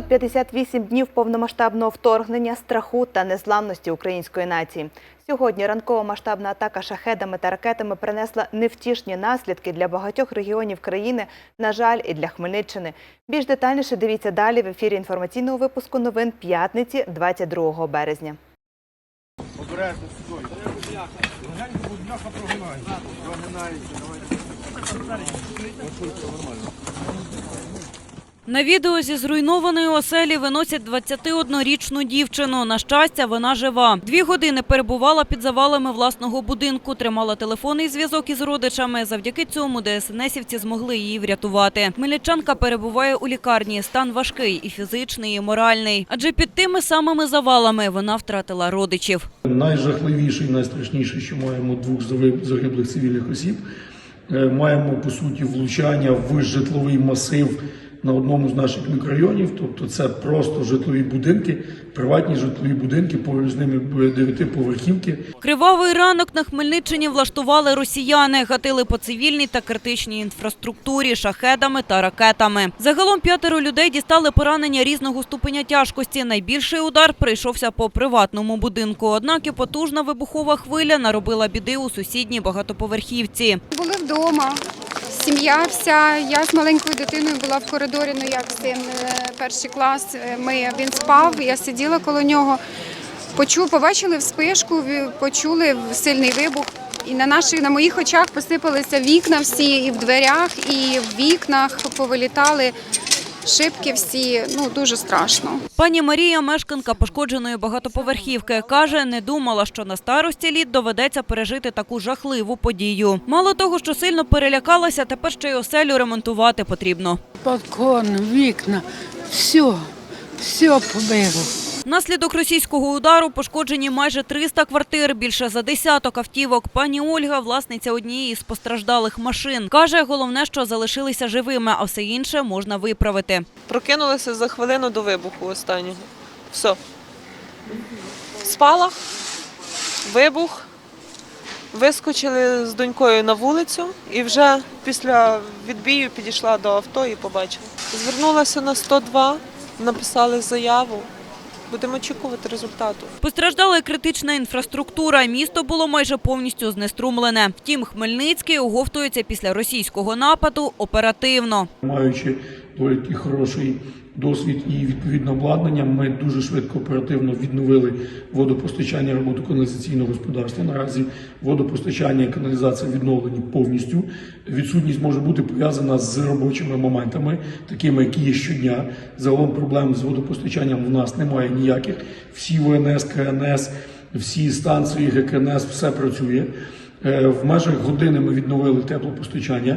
758 днів повномасштабного вторгнення, страху та незламності української нації. Сьогодні ранкова масштабна атака шахедами та ракетами принесла невтішні наслідки для багатьох регіонів країни, на жаль, і для Хмельниччини. Більш детальніше дивіться далі в ефірі інформаційного випуску новин п'ятниці, 22 березня. Обережно сюди. Прогинається. На відео зі зруйнованої оселі виносять 21-річну дівчину. На щастя, вона жива. Дві години перебувала під завалами власного будинку, тримала телефонний зв'язок із родичами. Завдяки цьому ДСНСівці змогли її врятувати. Хмельничанка перебуває у лікарні. Стан важкий і фізичний, і моральний. Адже під тими самими завалами вона втратила родичів. Найжахливіше і найстрашніше, що маємо двох загиб- загиблих цивільних осіб. Е, Маємо по суті влучання в житловий масив на одному з наших мікрорайонів. Тобто це просто житлові будинки, приватні житлові будинки, поруч з ними дев'ятиповерхівки. Кривавий ранок на Хмельниччині влаштували росіяни, гатили по цивільній та критичній інфраструктурі, шахедами та ракетами. Загалом п'ятеро людей дістали поранення різного ступеня тяжкості. Найбільший удар прийшовся по приватному будинку. Однак і потужна вибухова хвиля наробила біди у сусідній багатоповерхівці. Були вдома. Сім'я вся. Я з маленькою дитиною була в коридорі, ну як син е, перший клас. е, Ми, він спав, я сиділа коло нього. Почув, побачили вспишку, почули сильний вибух. І на наших, на моїх очах посипалися вікна всі, і в дверях, і в вікнах повилітали шибки всі. Ну дуже страшно. Пані Марія, мешканка пошкодженої багатоповерхівки, каже, не думала, що на старості літ доведеться пережити таку жахливу подію. Мало того, що сильно перелякалася, тепер ще й оселю ремонтувати потрібно. балкон, вікна, все, все побило. Внаслідок російського удару пошкоджені майже 300 квартир, більше за десяток автівок. Пані Ольга, власниця однієї з постраждалих машин, каже, головне, що залишилися живими, а все інше можна виправити. Прокинулися за хвилину до вибуху останнього. Все. Спалах, вибух. Вискочили з донькою на вулицю і вже після відбію підійшла до авто і побачила. Звернулася на 102, написали заяву. Будемо очікувати результату. Постраждала і критична інфраструктура. Місто було майже повністю знеструмлене. Втім, Хмельницький оговтується після російського нападу оперативно. Маючи доволі хороший досвід і відповідне обладнання, ми дуже швидко оперативно відновили водопостачання роботу каналізаційного господарства. Наразі водопостачання і каналізація відновлені повністю. Відсутність може бути пов'язана з робочими моментами, такими, які є щодня. Загалом проблем з водопостачанням в нас немає ніяких. Всі ВНС, КНС, всі станції ГКНС, все працює. Е, В межах години ми відновили теплопостачання.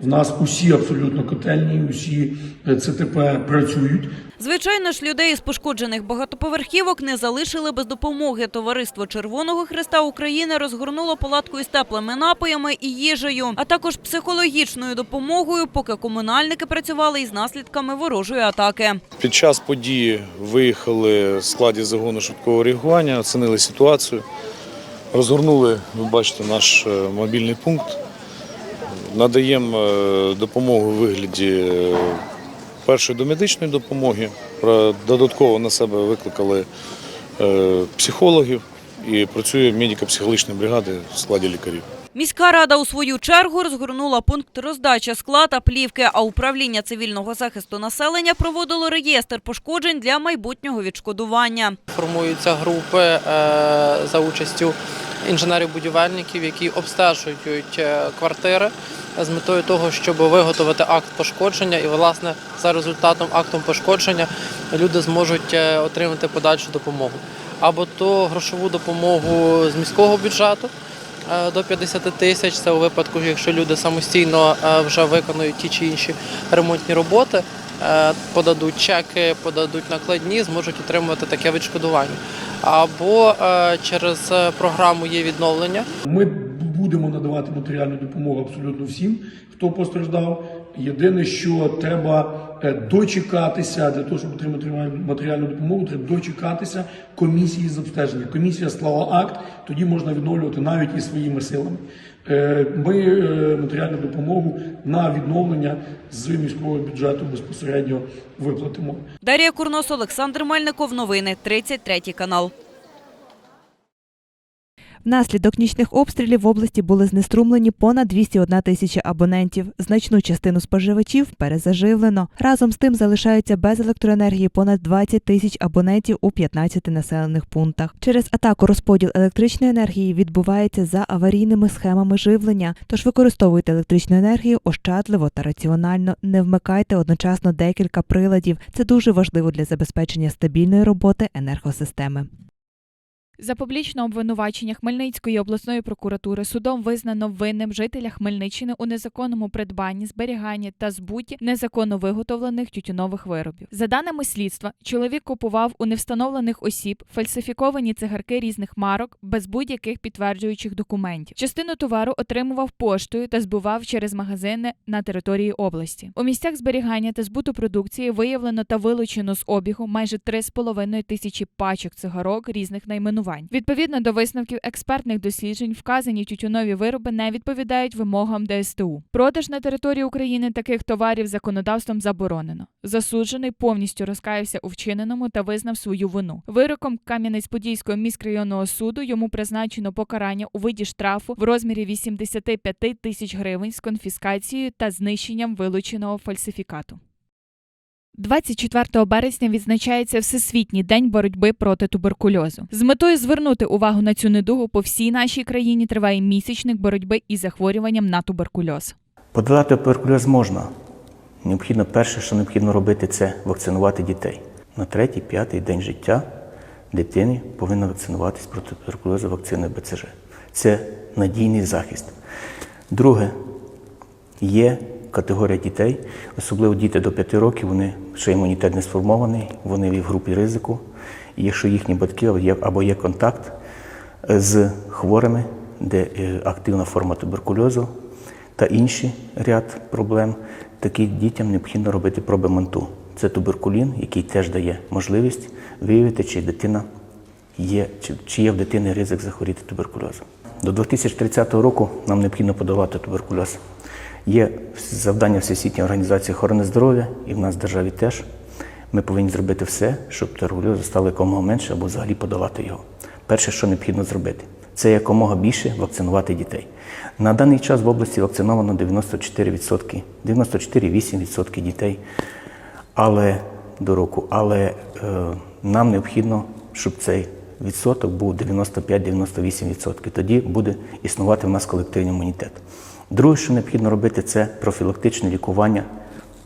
В нас усі абсолютно котельні, усі е, ЦТП працюють. Звичайно ж, людей із пошкоджених багатоповерхівок не залишили без допомоги. Товариство Червоного Христа України розгорнуло палатку із теплими напоями і їжею, а також психологічною допомогою, поки комунальники працювали із наслідками ворожої атаки. Під час події виїхали в складі загону швидкого реагування, оцінили ситуацію, розгорнули, ви бачите, наш е, мобільний пункт. Надаємо е, допомогу у вигляді е, першої домедичної допомоги. Додатково на себе викликали психологів і працює медико-психологічна бригада в складі лікарів. Міська рада у свою чергу розгорнула пункт роздачі скла та плівки, а управління цивільного захисту населення проводило реєстр пошкоджень для майбутнього відшкодування. Формуються групи за участю інженерів-будівельників, які обстежують е, квартири з метою того, щоб виготовити акт пошкодження. І, власне, за результатом актом пошкодження люди зможуть е, отримати подальшу допомогу. Або то грошову допомогу з міського бюджету е, до 50 тисяч. Це у випадку, якщо люди самостійно вже виконують ті чи інші ремонтні роботи. Е, Подадуть чеки, подадуть накладні, зможуть отримувати таке відшкодування. Або е, через е, програму є відновлення, Ми будемо надавати матеріальну допомогу абсолютно всім, хто постраждав. Єдине, що треба дочекатися для того, щоб отримати матеріальну допомогу, треба дочекатися комісії з обстеження. Комісія склала акт, тоді можна відновлювати навіть і своїми силами. Е, Ми е, матеріальну допомогу на відновлення з міського бюджету безпосередньо виплатимо. Дар'я Курнос, Олександр Мельников. Новини 33 канал. Внаслідок нічних обстрілів в області були знеструмлені понад 201 тисяча абонентів. Значну частину споживачів перезаживлено. Разом з тим залишаються без електроенергії понад 20 тисяч абонентів у 15 населених пунктах. Через атаку розподіл електричної енергії відбувається за аварійними схемами живлення. Тож використовуйте електричну енергію ощадливо та раціонально. Не вмикайте одночасно декілька приладів. Це дуже важливо для забезпечення стабільної роботи енергосистеми. За публічне обвинувачення Хмельницької обласної прокуратури судом визнано винним жителя Хмельниччини у незаконному придбанні, зберіганні та збуті незаконно виготовлених тютюнових виробів. За даними слідства, чоловік купував у невстановлених осіб фальсифіковані цигарки різних марок без будь-яких підтверджуючих документів. Частину товару отримував поштою та збував через магазини на території області. У місцях зберігання та збуту продукції виявлено та вилучено з обігу майже 3,5 тисячі пачок цигарок різних найменувань. Відповідно до висновків експертних досліджень, вказані тютюнові вироби не відповідають вимогам ДСТУ. Продаж на території України таких товарів законодавством заборонено. Засуджений повністю розкаявся у вчиненому та визнав свою вину. Вироком Кам'янець-Подільського міськрайонного суду йому призначено покарання у виді штрафу в розмірі 85 тисяч гривень з конфіскацією та знищенням вилученого фальсифікату. 24 березня відзначається Всесвітній день боротьби проти туберкульозу. З метою звернути увагу на цю недугу по всій нашій країні триває місячник боротьби із захворюванням на туберкульоз. Подолати туберкульоз можна. Необхідно перше, що необхідно робити, це вакцинувати дітей. На третій, п'ятий день життя дитини повинна вакцинуватись проти туберкульозу вакциною БЦЖ. Це надійний захист. Друге, є категорія дітей, особливо діти до 5 років, вони ще імунітет не сформований, вони в групі ризику. І якщо їхні батьки або є- контакт з хворими, де е, активна форма туберкульозу та інші ряд проблем, таким дітям необхідно робити проби манту. Це туберкулін, який теж дає можливість виявити, чи дитина є, чи, чи є в дитини ризик захворіти туберкульозом. До 2030 року нам необхідно подолати туберкульоз. Є завдання Всесвітньої організації охорони здоров'я, і в нас в державі теж. Ми повинні зробити все, щоб туберкульозу стало якомога менше або взагалі подолати його. Перше, що необхідно зробити, це якомога більше вакцинувати дітей. На даний час в області вакциновано 94%, 94,8% дітей але до року. Але е, нам необхідно, щоб цей відсоток був 95-98%. Тоді буде існувати в нас колективний імунітет. Друге, що необхідно робити, це профілактичне лікування,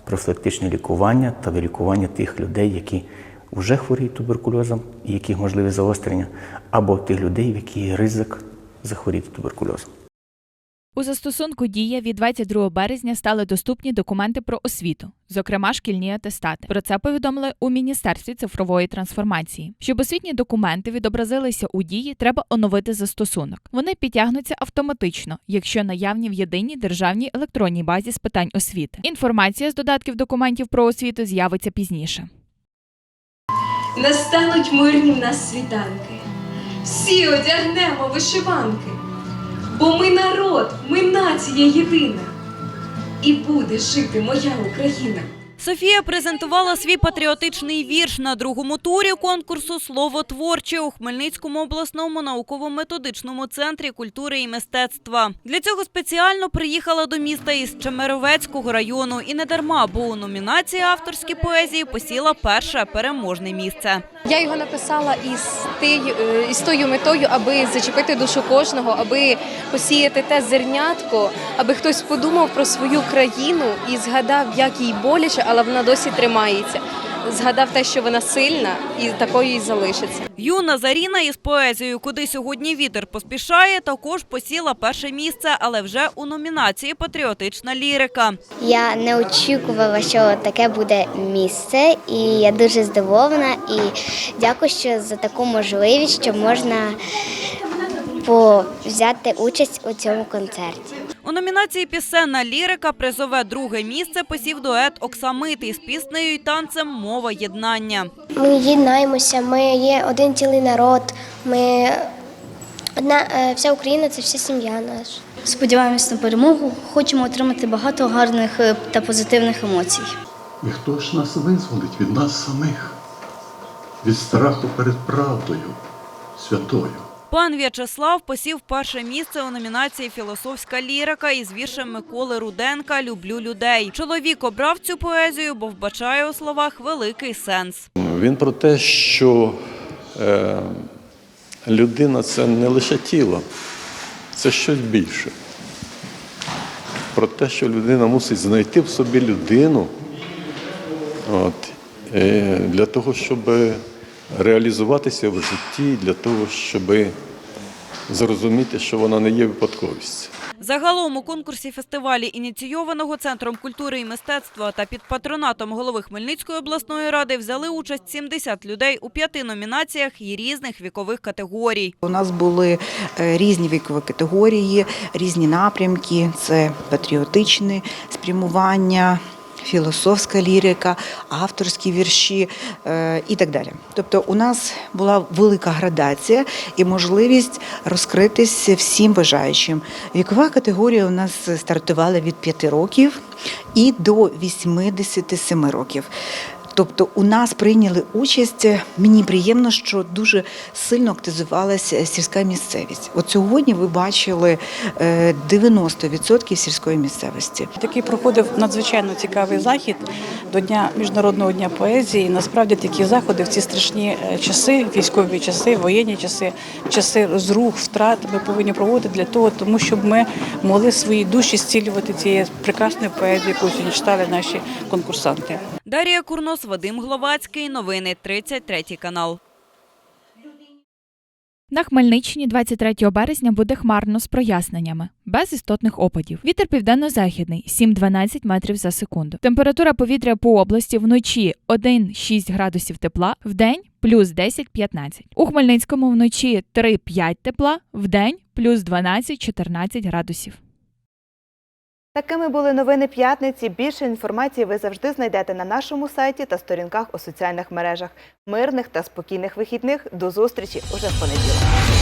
профілактичне лікування та вилікування тих людей, які вже хворіють туберкульозом, і яких можливі загострення, або тих людей, в яких ризик захворіти туберкульозом. У застосунку Дія від 22 березня стали доступні документи про освіту, зокрема шкільні атестати. Про це повідомили у Міністерстві цифрової трансформації. Щоб освітні документи відобразилися у дії, треба оновити застосунок. Вони підтягнуться автоматично, якщо наявні в єдиній державній електронній базі з питань освіти. Інформація з додатків документів про освіту з'явиться пізніше. Настануть мирні в нас світанки, всі одягнемо вишиванки, бо ми народ, ми нація єдина, і буде жити моя Україна. Софія презентувала свій патріотичний вірш на другому турі конкурсу Слово творче у Хмельницькому обласному науково-методичному центрі культури і мистецтва. Для цього спеціально приїхала до міста із Чемеровецького району і не дарма, бо у номінації авторські поезії посіла перше переможне місце. Я його написала із тією із тою метою, аби зачепити душу кожного, аби посіяти те зернятко, аби хтось подумав про свою країну і згадав, як їй боляче, але вона досі тримається. Згадав те, що вона сильна, і такою і залишиться. Юна Заріна із поезією Куди сьогодні вітер поспішає також посіла перше місце, але вже у номінації Патріотична лірика. Я не очікувала, що таке буде місце, і я дуже здивована. І дякую, що за таку можливість, що можна по- взяти участь у цьому концерті. У номінації Пісенна лірика призове друге місце посів дует Оксамити із піснею і танцем Мова єднання. Ми єднаємося, ми є один цілий народ. Ми одна е, вся Україна це вся сім'я наша. Сподіваємось на перемогу. Хочемо отримати багато гарних е, та позитивних емоцій. І хто ж нас визволить від нас самих, від страху перед правдою святою? Пан В'ячеслав посів перше місце у номінації Філософська лірика із віршем Миколи Руденка Люблю людей. Чоловік обрав цю поезію, бо вбачає у словах великий сенс. Він про те, що е, людина це не лише тіло, це щось більше. Про те, що людина мусить знайти в собі людину от, е, для того, щоб реалізуватися в житті, для того, щоб зрозуміти, що вона не є випадковістю. Загалом у конкурсі фестивалі, ініційованого Центром культури і мистецтва та під патронатом голови Хмельницької обласної ради, взяли участь 70 людей у п'яти номінаціях і різних вікових категорій. У нас були е, різні вікові категорії, різні напрямки: це патріотичне спрямування. Філософська лірика, авторські вірші е, і так далі. Тобто, у нас була велика градація і можливість розкритися всім бажаючим. Вікова категорія у нас стартувала від 5 років і до 87 років. Тобто у нас прийняли участь. Мені приємно, що дуже сильно активізувалася сільська місцевість. От сьогодні ви бачили е, 90% сільської місцевості. Такий проходив надзвичайно цікавий захід до дня міжнародного дня поезії. Насправді такі заходи в ці страшні е, часи, військові часи, воєнні часи, часи розрух, втрат. Ми повинні проводити для того, тому щоб ми могли свої душі зцілювати цією прекрасною поезією, яку сьогодні читали наші конкурсанти. Дарія Курнос, Вадим Гловацький. Новини 33 канал. На Хмельниччині 23 березня буде хмарно з проясненнями, без істотних опадів. Вітер південно-західний 7-12 метрів за секунду. Температура повітря по області вночі 1-6 градусів тепла, вдень плюс 10-15. У Хмельницькому вночі 3-5 тепла, вдень плюс 12-14 градусів. Такими були новини п'ятниці. Більше інформації ви завжди знайдете на нашому сайті та сторінках у соціальних мережах. Мирних та спокійних вихідних. До зустрічі уже в понеділок.